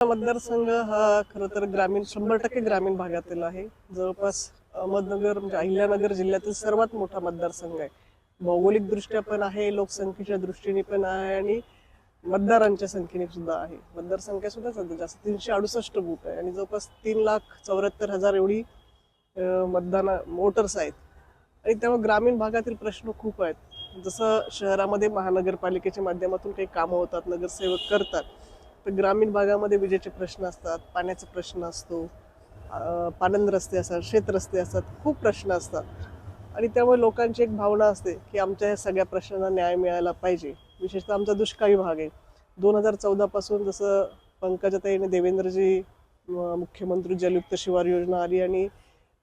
मतदारसंघ हा खरं तर ग्रामीण शंभर टक्के ग्रामीण भागातील आहे. जवळपास अहमदनगर म्हणजे अहिल्यानगर जिल्ह्यातील सर्वात मोठा मतदारसंघ आहे. भौगोलिक दृष्ट्या पण आहे लोकसंख्येच्या दृष्टीने पण आहे आणि मतदारांच्या संख्येने सुद्धा आहे. मतदारसंख्या सुद्धा सध्या जास्त तीनशे अडुसष्ट बूट आहे आणि जवळपास तीन लाख चौऱ्याहत्तर हजार एवढी मतदान वोटर्स आहेत. आणि त्यामुळे ग्रामीण भागातील प्रश्न खूप आहेत. जसं शहरामध्ये महानगरपालिकेच्या माध्यमातून काही कामं होतात नगरसेवक करतात. तर ग्रामीण भागामध्ये विजेचे प्रश्न असतात पाण्याचा प्रश्न असतो पानंद रस्ते असतात शेत रस्ते असतात खूप प्रश्न असतात. आणि त्यामुळे लोकांची एक भावना असते की आमच्या ह्या सगळ्या प्रश्नांना न्याय मिळायला पाहिजे. विशेषतः आमचा दुष्काळी भाग आहे. दोन हजार चौदापासून जसं पंकजाताईने देवेंद्रजी मुख्यमंत्री जलयुक्त शिवार योजना आली आणि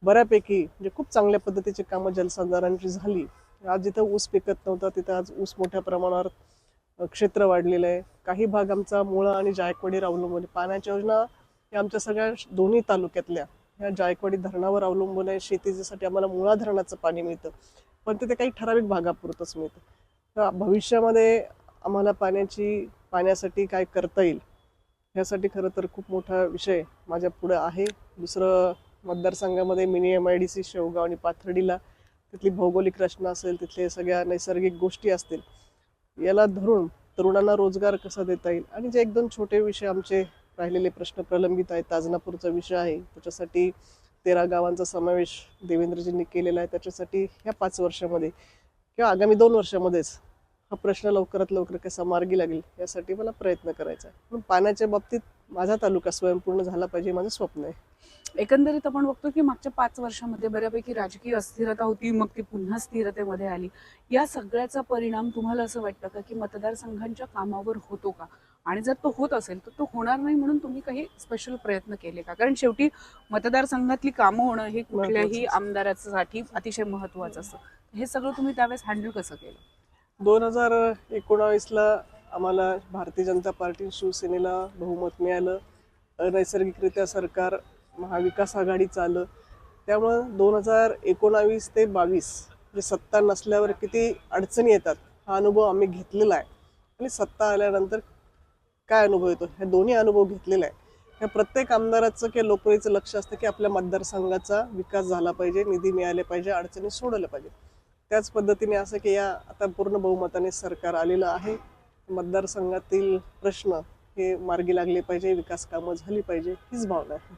बऱ्यापैकी म्हणजे खूप चांगल्या पद्धतीची कामं जलसंधारणाची झाली. आज जिथं ऊस पिकत नव्हता तिथं आज ऊस मोठ्या प्रमाणावर क्षेत्र वाढलेलं आहे. काही भाग आमचा मुळा आणि जायकवाडीवर अवलंबून आहे. पाण्याच्या योजना या आमच्या सगळ्या दोन्ही तालुक्यातल्या ह्या जायकवाडी धरणावर अवलंबून आहे. शेतीसाठी आम्हाला मुळा धरणाचं पाणी मिळतं. पण ते काही ठराविक भागापुरतंच मिळतं. तर भविष्यामध्ये आम्हाला पाण्याची पाण्यासाठी काय करता येईल ह्यासाठी खरं तर खूप मोठा विषय माझ्या पुढं आहे. दुसरं मतदारसंघामध्ये mini M I D C Shevgaon आणि पाथर्डीला तिथली भौगोलिक रचना असेल तिथले सगळ्या नैसर्गिक गोष्टी असतील याला धरून तरुणांना रोजगार कसा देता येईल? आणि जे एक दोन छोटे विषय आमचे राहिलेले प्रश्न प्रलंबित आहेत ताजनापूरचा विषय आहे त्याच्यासाठी तेरा गावांचा समावेश देवेंद्रजींनी केलेला आहे त्याच्यासाठी ह्या पाच वर्षामध्ये किंवा आगामी दोन वर्षामध्येच हा प्रश्न लवकरात लवकर कसा मार्गी लागेल यासाठी मला प्रयत्न करायचा आहे. म्हणून पाण्याच्या बाबतीत माझा तालुका स्वयंपूर्ण झाला पाहिजे माझं स्वप्न आहे. एकंदरीत आपण बघतो की मागच्या पाच वर्षामध्ये बऱ्यापैकी राजकीय अस्थिरता होती मग ती पुन्हा स्थिरतेमध्ये आली. या सगळ्याचा परिणाम तुम्हाला असं वाटतं का की मतदारसंघांच्या कामावर होतो का? आणि जर तो होत असेल तर तो होणार नाही म्हणून तुम्ही काही स्पेशल प्रयत्न केले का? कारण शेवटी मतदारसंघातली कामं होणं हे कुठल्याही. आमदारासाठी अतिशय महत्वाचं असतं. हे सगळं तुम्ही त्यावेळेस हँडल कसं केलं? दोन हजार एकोणावीसला आम्हाला भारतीय जनता पार्टी शिवसेनेला बहुमत मिळालं. नैसर्गिकरित्या सरकार महाविकास आघाडीचं आलं. त्यामुळं दोन हजार एकोणावीस ते बावीस म्हणजे सत्ता नसल्यावर किती अडचणी येतात हा अनुभव आम्ही घेतलेला आहे. आणि सत्ता आल्यानंतर काय अनुभव येतो? हे दोन्ही अनुभव घेतलेला आहे. ह्या प्रत्येक आमदाराचं किंवा लोकप्रियचं लक्ष असतं की आपल्या मतदारसंघाचा विकास झाला पाहिजे निधी मिळाले पाहिजे अडचणी सोडवल्या पाहिजे त्याच पद्धतीने असं की या आता पूर्ण बहुमताने सरकार आलेलं आहे. मतदारसंघातील प्रश्न हे मार्गी लागले पाहिजे विकास कामं झाली पाहिजे हीच भावना आहे.